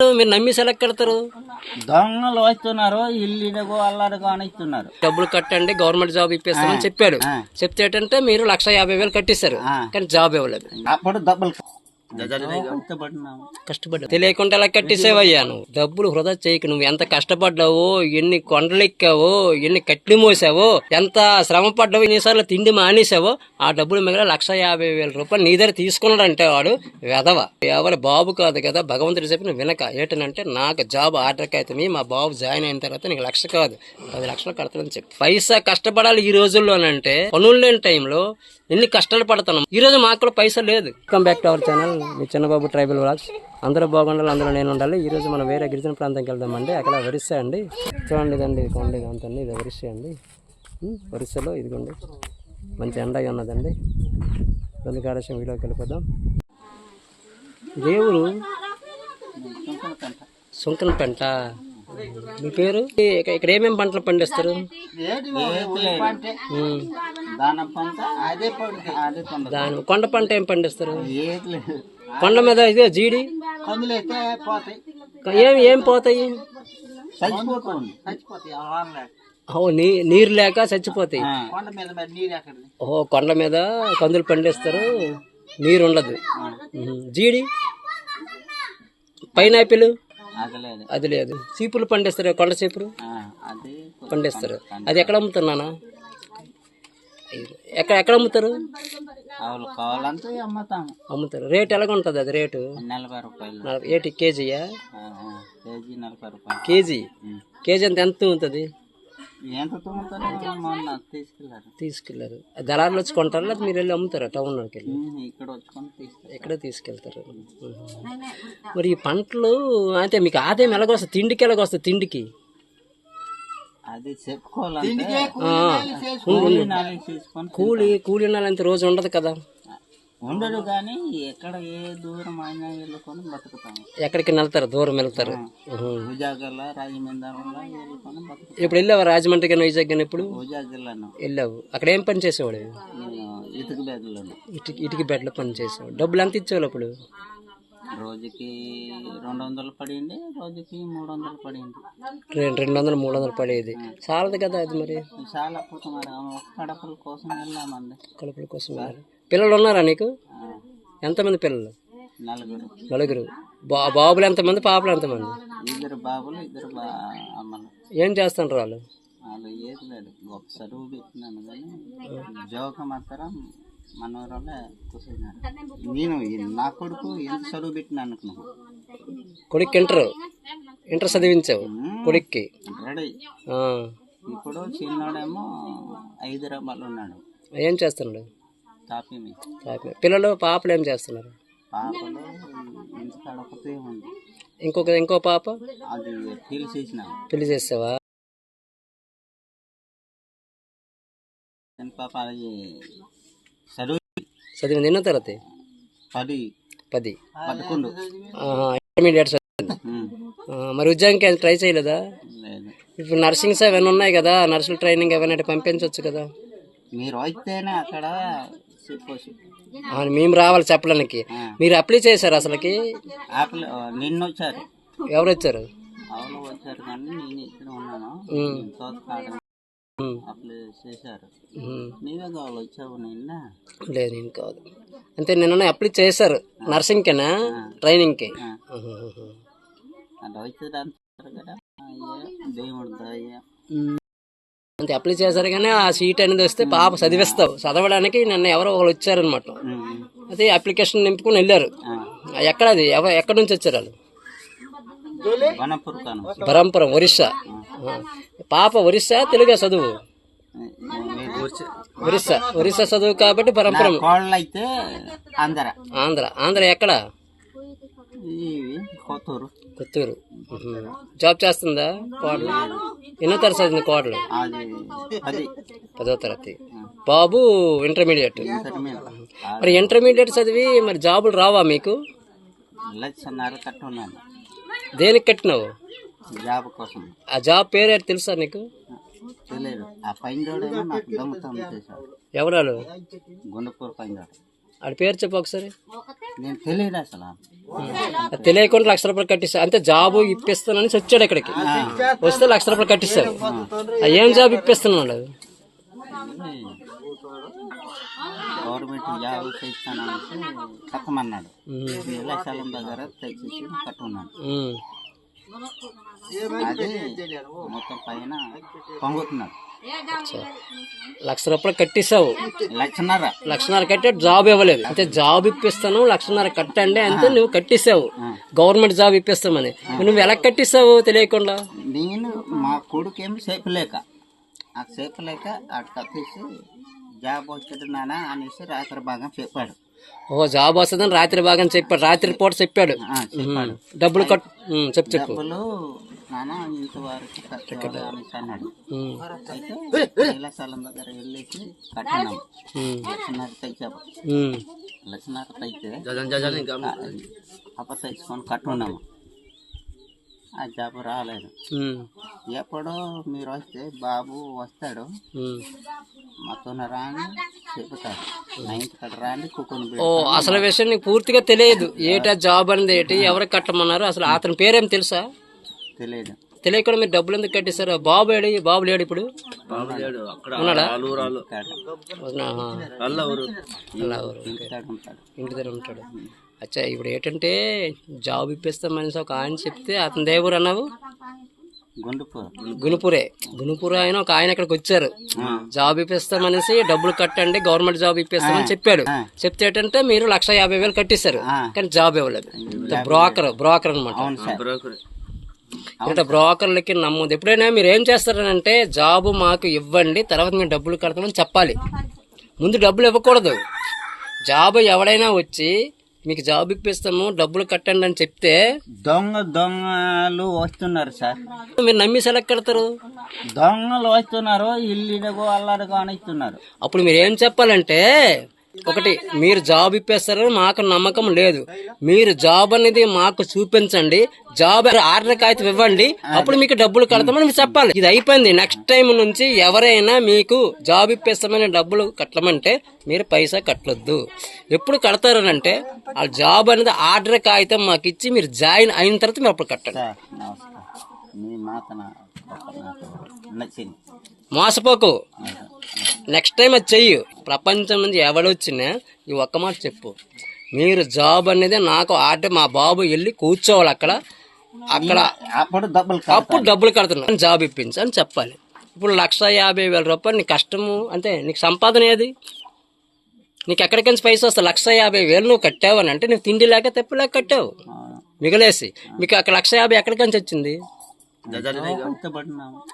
మీరు నమ్మేసి ఎలా కడతారు? దొంగలు వస్తున్నారు ఇల్లు అల్లరు కానిస్తున్నారు. డబ్బులు కట్టండి గవర్నమెంట్ జాబ్ ఇప్పిస్తామని చెప్పాడు ఆ. చెప్తే ఏంటంటే మీరు లక్ష యాభై వేలు కట్టేశారు. కానీ జాబ్ ఇవ్వలేదు. అప్పుడు డబ్బులు కష్టపడ్డా తెలియకుండా ఎలా కట్టేసేవయ్యా నువ్వు డబ్బులు వృధా చేయకు నువ్వు ఎంత కష్టపడ్డావో ఎన్ని కొండలు ఎక్కావో ఎన్ని కట్లు మోసావో ఎంత శ్రమ పడ్డావో ఎన్నిసార్లు తిండి మానేసావో ఆ డబ్బులు మిగిలిన లక్ష యాభై వేల రూపాయలు నీ దగ్గర తీసుకున్నాడంటే వాడు వెధవ. ఎవరి బాబు కాదు కదా భగవంతుడు చెప్పిన వినక. ఏంటనంటే నాకు జాబ్ ఆర్డర్కి అవుతుంది మా బాబు జాయిన్ అయిన తర్వాత నీకు లక్ష కాదు. పది లక్షలు కడతానని చెప్పి. పైసా కష్టపడాలి ఈ రోజుల్లోనంటే పనులు లేని టైంలో ఎన్ని కష్టాలు పడుతున్నాం ఈ రోజు మాకు కూడా పైసా లేదు. Come back to our channel me Chinnababu tribal vlogs అందరూ బాగుండాలి అందరూ నేను ఉండాలి. ఈ రోజు మనం వేరే గిరిజన ప్రాంతంకి వెళ్దామండి. అక్కడ ఒరిస్సా అండి. చూడండి ఇదండి ఇది కొండ అంతండి ఇది ఒరిస్సా అండి. ఒరిస్సాలో ఇదిగోండి. మంచి ఎండగా ఉన్నదండి. రెండు కాడేసం వీడియోకి వెళ్ళిపోదాం. దేవుడు సుంకనపెంట మీ పేరు? ఇక- ఇక్కడ ఏమేమి పంటలు పండిస్తారు. దాని పంట అదే పండుగ. అదే పండుగ. దాని కొండ పంట ఏం పండిస్తారు? ఏది కొండ మీద ఇదే జీడి? పోతాయి. ఏం ఏం పోతాయి? చచ్చిపోతుంది చచ్చిపోతాయి. ఓ నీ నీరు లేక చచ్చిపోతాయి. కొండ మీద మరి నీరు ఎక్కడ ఓ కొండ మీద కందులు పండిస్తారు. నీరు ఉండదు. జీడి? పైనాపిల్? అది లేదు. అది లేదు. చీపులు పండిస్తారు. కొండ చీపులు పండిస్తారు. అది ఎక్కడ అమ్ముతున్నానా ఎక్కడ ఎక్కడ అమ్ముతారు? ఆవులు కావాలంటే అమ్ముతాము. అమ్ముతారు. రేట్ ఎలాగ ఉంటుంది అది రేటు? నలభై రూపాయలు. ఏటి కేజీయా కేజీ నలభై రూపాయలు. కేజీ? అంత ఎంత ఉంటుంది ఎంత తీసుకెళ్ళారు తీసుకెళ్ళారు. దళారులు వచ్చి కొంటారా? లేదా మీరు వెళ్ళి అమ్ముతారా టౌన్లోకి వెళ్ళి? ఇక్కడ ఎక్కడే తీసుకెళ్తారు. మరి ఈ పంటలు అంటే మీకు ఆదాయం ఎలాగొస్తుంది? తిండికి ఎలాగొస్తుంది తిండికి? అది చెప్పుకోవాలంటే కూలీ కూలి కూలి నెలంత రోజు ఉండదు కదా. ఉండదు కానీ ఎక్కడ ఏ దూరం అయినా వెళ్ళుకొని బతుకుతాము. ఎక్కడికి వెళ్తారు దూరం వెళ్తారు. ఉహు. భుజాగల్ల రాజమండ్రిలో వెళ్ళుకొని బతుకుతాం. ఇప్పుడు వెళ్ళావా రాజమండ్రి కానీ వైజాగ్ కానీ ఇప్పుడు వెళ్ళావు. అక్కడ ఏం పని చేసేవాడు? ఇటుక బ్యాగులను ఇటుకి ఇటుకి బెడ్ల పని చేసేవాడు. డబ్బులు ఎంత ఇచ్చేవాళ్ళు అప్పుడు? రోజుకి రెండు వందలు పడింది రోజుకి మూడు వందలు పడింది. రెండు వందలు మూడు వందలు పడేది చాలదు కదా అది మరి? చాలా మరి కడపల కోసం వెళ్ళామండి. కలుపుల కోసం. పిల్లలు ఉన్నారా నీకు? ఎంతమంది పిల్లలు? నలుగురు. నలుగురు. బా బాబులు ఎంతమంది పాపలు ఎంతమంది? ఇద్దరు బాబులు ఇద్దరు అమ్మలు. ఏం చేస్తుంటారు వాళ్ళు? వాళ్ళు ఏది లేదు ఒక చదువు పెట్టినాను కానీ జోక మాత్రం కూర్చున్నారు నేను ఈ- నా కొడుకు ఎంత చదువు పెట్టినా అనుకున్నాను కొడుక్కి ఇంటర్. ఇంటర్ చదివించావు కొడుక్కి. రెడీ. ఇప్పుడు చిన్నోడేమో హైదరాబాద్ ఉన్నాడు. ఏం చేస్తున్నాడు? తాపీ పిల్లలు పాపలు ఏం చేస్తున్నారు? పాపలు ఇంటికాడ ఒకటే ఉంది. ఇంకొక ఇంకో పాప? అది తెలిసేసిన పెళ్ళి చేసావా? పాప అది చదువు చదివింది ఎన్నో తరగతి? పది. పది. పదకొండు. ఇంటర్మీడియట్ చదివింది. మరి ఉద్యోగంకి ట్రై చేయలేదా? లేదు. ఇప్పుడు నర్సింగ్స్ అవన్నీ ఉన్నాయి కదా నర్సుల ట్రైనింగ్ అవన్నీ పంపించవచ్చు కదా. మీరు అయితేనే అక్కడ మేము రావాలి చెప్పడానికి. మీరు అప్లై చేశారు అసలుకి? నిన్న వచ్చారు. ఎవరు వచ్చారు? అవును వచ్చారు కానీ నేను ఇక్కడ ఉన్నాను. చేశారు. నీవే కావాలి వచ్చావు నిన్న? లేదు నేను కాదు. అంతే నిన్న అప్లై చేశారు. నర్సింగ్కేనా? ట్రైనింగ్కి. కదా. అయ్యా దేవుడు దయ. అంతే అప్లై చేశారు కానీ ఆ సీట్ అనేది వస్తే పాప చదివిస్తావు. చదవడానికి నిన్న ఎవరో ఒకరు వచ్చారనమాట. అదే అప్లికేషన్ నింపుకొని వెళ్ళారు. ఎక్కడ అది ఎక్కడి నుంచి వచ్చారు వాళ్ళు? కాను బరంపురం ఒరిస్సా. పాప ఒరిస్సా తెలుగే చదువు? ఒరిస్సా ఒరిస్సా చదువు కాబట్టి అయితే అందర ఆంధ్ర. ఆంధ్ర. ఎక్కడ? ఇవి కొత్తూరు. జాబ్ చేస్తుందా కోడలు? ఎన్నో తరగతి చదివింది కోడలు? పదో తరగతి. బాబు ఇంటర్మీడియట్. మరి ఇంటర్మీడియట్ చదివి మరి జాబులు రావా మీకు? దేనికి కట్టినావు? జాబ్ కోసం. ఆ జాబ్ పేరు ఏంటి తెలుసా నీకు? తెలియదు ఆ పైందోడేమో నాకు దొంగతనం చేశాడు. ఎవరాలు? గుండపూర్ పైందోడు. ఆడి పేరు చెప్పు ఒకసారి. నేను తెలియదు అసలు. అది తెలియకుండా లక్ష రూపాయలు కట్టిస్తా అంటే జాబ్ ఇప్పిస్తానని వచ్చాడు ఇక్కడికి. వస్తే లక్ష రూపాయలు కట్టిస్తాడు. ఆ ఏం జాబ్ ఇప్పిస్తున్నాడు? గవర్నమెంట్ జాబ్ చేస్తానని కట్టమన్నాడు నీలాశాలం దగ్గర తెచ్చి ఉమ్. అది మొత్తం పైన పొంగుతున్నాడు లక్ష రూపాయలు కట్టిస్తావు. లక్షన్నర. లక్షన్నర కట్టి జాబ్ ఇవ్వలేదు. అంటే జాబ్ ఇప్పిస్తాను లక్షన్నర కట్టండి అంతే నువ్వు కట్టిస్తావు. గవర్నమెంట్ జాబ్ ఇప్పిస్తామని నువ్వు ఎలా కట్టిస్తావు తెలియకుండా? నేను మా కొడుకేమి సేపు లేక ఆ సేపు లేక అటు కట్టేసి జాబ్ వచ్చేది నాన్న అనేసి రాత్రి భాగం చెప్పాడు. ఓ జాబ్ వస్తుందని రాత్రి భాగం చెప్పాడు. రాత్రి పూట చెప్పాడు. డబ్బులు కట్ ఉమ్, చెప్పు చెప్పు. డబ్బులు నాన్న ఇంతవరకు కట్టాలి అనేసి అన్నాడు. ఉమ్, అయితే నీలాశాలం దగ్గర వెళ్ళేసి కట్టినాం. ఉమ్, లక్షన్నర తెచ్చాము ఉమ్. లక్షన్నర తెచ్చే అప్ప తెచ్చుకొని కట్టున్నాము. ఆ జాబ్ రాలేదు. ఎప్పుడో మీరు వస్తే బాబు వస్తాడు. ఉమ్. మాతో రాని చెబుతాడు. నైన్త్ కట్ట రాని కుక్కను ఓ అసలు విషయం నీకు పూర్తిగా తెలియదు. ఏటా జాబ్ అనేది ఏంటి ఎవరికి కట్టమన్నారు అసలు అతని పేరేం తెలుసా? తెలియదు. తెలియకుండా మీరు డబ్బులు ఎందుకు కట్టిస్తారు బాబు ఏడి బాబు లేడు ఇప్పుడు? ఉన్నాడా? ఇంటి దగ్గర ఉంటాడు. అచ్చా ఇప్పుడు ఏంటంటే జాబ్ ఇప్పిస్తాం మనిషి ఒక ఆయన చెప్తే అతని దేవుడు అన్నావు? గుండుపు గునుపురే గునుపురు ఆయన ఒక ఆయన ఇక్కడికి వచ్చారు. జాబ్ ఇప్పిస్తామనేసి డబ్బులు కట్టండి గవర్నమెంట్ జాబ్ ఇప్పిస్తామని చెప్పాడు. చెప్తే ఏంటంటే మీరు లక్ష యాభై వేలు కట్టిస్తారు. కానీ జాబ్ ఇవ్వలేదు. బ్రోకర్ బ్రోకర్ అనమాట ఇట్లా బ్రోకర్లకి నమ్మదు ఎప్పుడైనా మీరు ఏం చేస్తారనంటే జాబ్ మాకు ఇవ్వండి తర్వాత మేము డబ్బులు కడతామని చెప్పాలి. ముందు డబ్బులు ఇవ్వకూడదు. జాబ్ ఎవడైనా వచ్చి మీకు జాబ్ ఇప్పిస్తాము డబ్బులు కట్టండి అని చెప్తే దొంగ దొంగలు వస్తున్నారు సార్. మీరు నమ్మేసి ఎలా కడతారు? దొంగలు వస్తున్నారు ఇల్లుడుగో అల్లడుగో అనిస్తున్నారు అప్పుడు మీరు ఏం చెప్పాలంటే ఒకటి మీరు జాబ్ ఇప్పేస్తారని మాకు నమ్మకం లేదు. మీరు జాబ్ అనేది మాకు చూపించండి. జాబ్ ఆర్డర్ కాగితం ఇవ్వండి. అప్పుడు మీకు డబ్బులు కడతామని మీరు చెప్పాలి. ఇది అయిపోయింది. నెక్స్ట్ టైం నుంచి ఎవరైనా మీకు జాబ్ ఇప్పేస్తామని డబ్బులు కట్టమంటే మీరు పైసా కట్టొద్దు. ఎప్పుడు కడతారనంటే ఆ జాబ్ అనేది ఆర్డర్ కాగితం మాకు ఇచ్చి మీరు జాయిన్ అయిన తర్వాత మీరు అప్పుడు కట్టండి. మోసపోకు. నెక్స్ట్ టైం అది చెయ్యు. ప్రపంచం నుంచి ఎవడొచ్చినా ఈ ఒక్క మాట చెప్పు. మీరు జాబ్ అనేది నాకు ఆర్డర్ మా బాబు వెళ్ళి కూర్చోవాలి అక్కడ. అక్కడ అప్పుడు డబ్బులు అప్పుడు డబ్బులు కడుతున్నా జాబ్ ఇప్పించు అని చెప్పాలి. ఇప్పుడు లక్ష యాభై వేల రూపాయలు నీ కష్టము అంటే నీకు సంపాదన ఏది? నీకు ఎక్కడికైనా పైసా వస్తా లక్ష యాభై వేలు నువ్వు కట్టావు అని అంటే నువ్వు తిండి లేక తెప్పు లేక కట్టావు మిగిలేసి. మీకు అక్కడ లక్ష యాభై ఎక్కడికైనా వచ్చింది?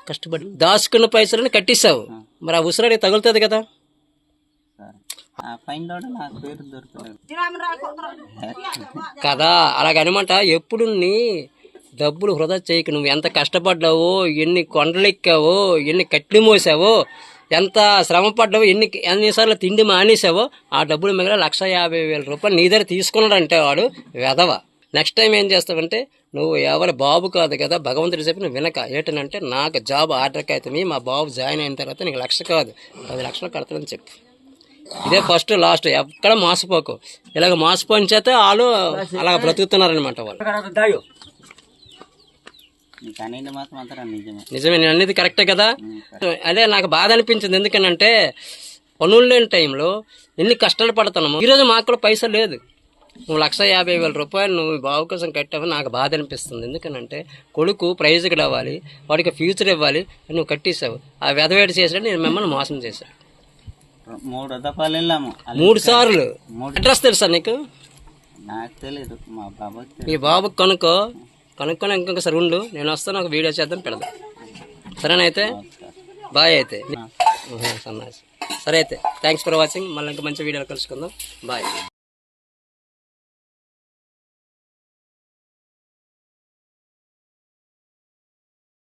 కష్టపడి దాచుకున్న పైసలని కట్టిస్తావు. మరి ఆ ఉసిరాడి తగులుతుంది కదా. కదా అలాగనమాట. ఎప్పుడు నీ డబ్బులు వృధా చేయకు. నువ్వు ఎంత కష్టపడ్డావో ఎన్ని కొండలు ఎక్కావో ఎన్ని కట్లు మోసావో ఎంత శ్రమ పడ్డావో ఎన్ని ఎన్నిసార్లు తిండి మానేసావో ఆ డబ్బులు మిగిలిన లక్ష యాభై వేల రూపాయలు నీ దగ్గర తీసుకున్నాడంటే వాడు వెధవ. నెక్స్ట్ టైం ఏం చేస్తావంటే నువ్వు ఎవరి బాబు కాదు కదా భగవంతుడు చెప్పి నువ్వు వినక. ఏంటంటే నాకు జాబ్ ఆర్డర్కి అవుతుంది మా బాబు జాయిన్ అయిన తర్వాత నీకు లక్ష కాదు పది లక్షలు కడతానని చెప్పు. ఇదే ఫస్ట్ లాస్ట్ ఎక్కడ మోసపోకు. ఇలాగ మోసపోయిన చేత వాళ్ళు. అలా బ్రతుకుతున్నారనమాట వాళ్ళు నిజమే. నేను అనేది కరెక్టే కదా? అదే నాకు బాధ అనిపించింది ఎందుకనంటే పనులు లేని టైంలో ఎన్ని కష్టాలు పడుతున్నాము ఈరోజు మాకు కూడా పైసా లేదు. నువ్వు లక్ష యాభై వేల రూపాయలు నువ్వు బావు కోసం కట్టావు నాకు బాధ అనిపిస్తుంది. ఎందుకనంటే కొడుకు ప్రైజ్కి రావాలి వాడికి ఫ్యూచర్ ఇవ్వాలి అని నువ్వు కట్టేసావు ఆ వెధవేడి చేసాడు నేను మిమ్మల్ని మోసం చేశాను. మూడు దఫాలు వెళ్ళాము. మూడు సార్లు. అడ్రస్ తెలుసా నీకు? నాకు తెలియదు మా బాబాకి మీ బాబుకి కనుక్కో కనుక్కొని ఇంకొకసారి ఉండు నేను వస్తాను ఒక వీడియో చేద్దాం పెడదాం. సరేనైతే బాయ్ అయితే. సన్నాసి సరే అయితే. థ్యాంక్స్ ఫర్ వాచింగ్ మళ్ళీ ఇంకా మంచి వీడియోలు కలుసుకుందాం. బాయ్